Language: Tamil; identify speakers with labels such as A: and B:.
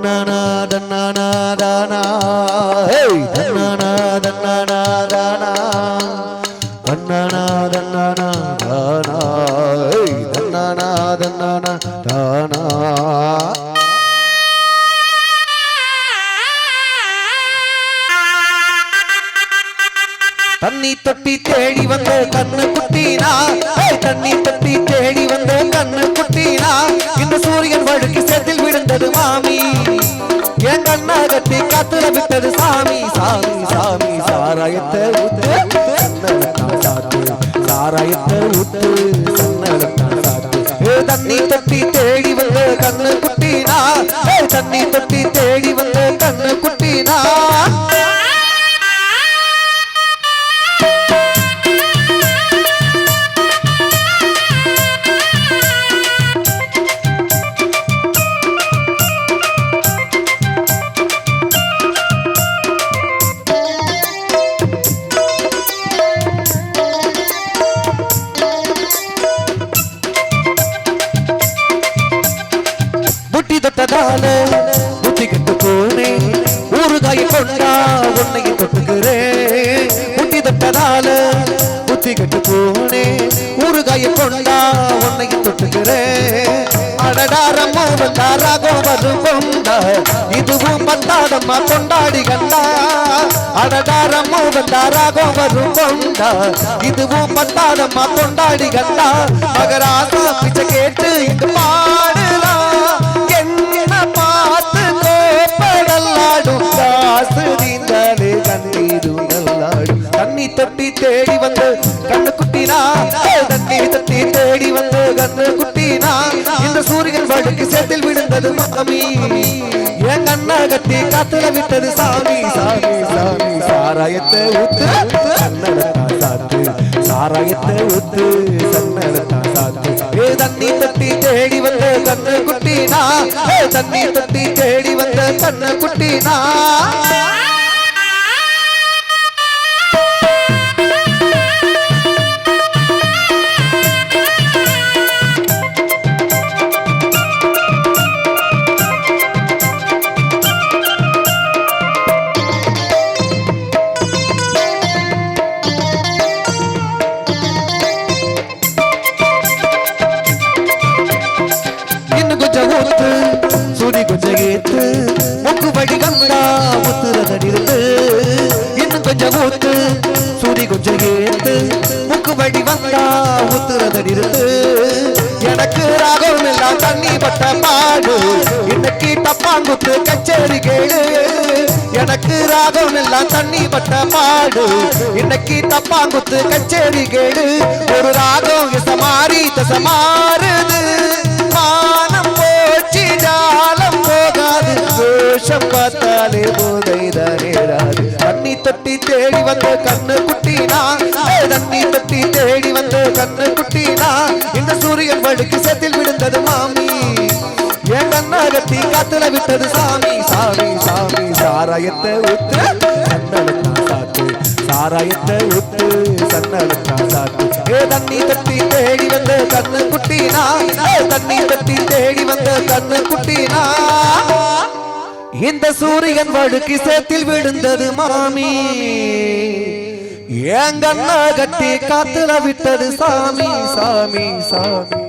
A: தன்னானா தன்னானா தானா. தன்னானா தன்னானா தானா. தன்னானா தன்னானா தானா. தன்னானா தன்னானா தானா. தண்ணி தொட்டி தேடி வந்த கண்ணு குட்டினா தண்ணி தொட்டி கட்டி காத்துல விட்டது சாமி சாமி சாமி. சாராயத்தை ஊத்து சாத்து. சாராயத்தை ஊத்து தண்ணி தொட்டி தேடி வந்த கண்ணு குட்டினா தண்ணி தொட்டி தேடி வந்த கண்ணு குட்டி கொண்டா உன்னை தொட்டுக்கிறேன் அடடாரம்மோ தாராகம் வரும் கொண்டா இதுவும் பத்தாதம்மா கொண்டாடி கண்டா. அடடாரம்மோ தாராகம் வரும் கொண்டா இதுவும் பத்தாதம்மா கொண்டாடி கண்டா. மகராசா பிச்சை கேட்டு இங்கு பாடலாம் என்ன பார்த்து கோப்படல்லாடும் காசு நீந்தாலே கண்ணீரும் நல்லாடும். தண்ணி தொட்டி தேடி வந்து கண்ணு குட்டினா தொட்டி தேடி வந்து கண்ணு குட்டினா இந்த சூரியன் வழுக்கு சேத்தில் விழுந்தது மாமி என் கண்ணா கட்டி காத்துல விட்டது சாமி. சாமி சாமி சாராயத்தை ஊத்து சன்னடத்தான் சாத்து. சாராயத்தை ஊத்து சன்னடத்தான் சாத்து. ஏ தண்ணி தட்டி தேடி வந்த கண்ணு குட்டினா ஏ தண்ணி தட்டி தேடி வந்த கண்ணு குட்டினா இன்னும் கொஞ்சம் ஊத்து சுடி கொஞ்சம் ஏத்து முக்கு வழி கண்டா முத்துறதடிருந்து இன்னும் கொஞ்சம் ஊத்து சுடி கொஞ்சம் ஏத்து முக்கு வழி வந்தா முத்துறதடிருந்து எனக்கு ராகம் எல்லாம் தண்ணி பட்ட பாடு இன்னைக்கு தப்பாங்குத்து கச்சேரி கேளு. எனக்கு ராகம் எல்லாம் தண்ணி பட்ட பாடு இன்னைக்கு தப்பாங்குத்து கச்சேரி கேடு ஒரு ராகம் இசமாரி தசமாறுது. தொட்டி தேடி வந்த கண்ணு குட்டினா தண்ணி தொட்டி தேடி வந்த கண்ணு குட்டினா இந்த சூரியன் வழுக்கு சேத்தில் விழுந்தது மாமி. என் கண்ணா கட்டி காத்துல விட்டது சாமி. சாமி சாமி சாராயத்தை ஊத்து சன்னலத்தான் சாத்து. சாராயத்தை ஊத்து சன்னலத்தான் சாத்து. ஏ தண்ணி தட்டி தேடி வந்த கண்ணு குட்டினா தண்ணி தட்டி தேடி வந்த கண்ணு குட்டினா இந்த சூரியன் வழுக்கி சேத்தில் விழுந்தது மாமி. ஏங்கண்ணா கட்டி காத்துல விட்டது சாமி சாமி சாமி.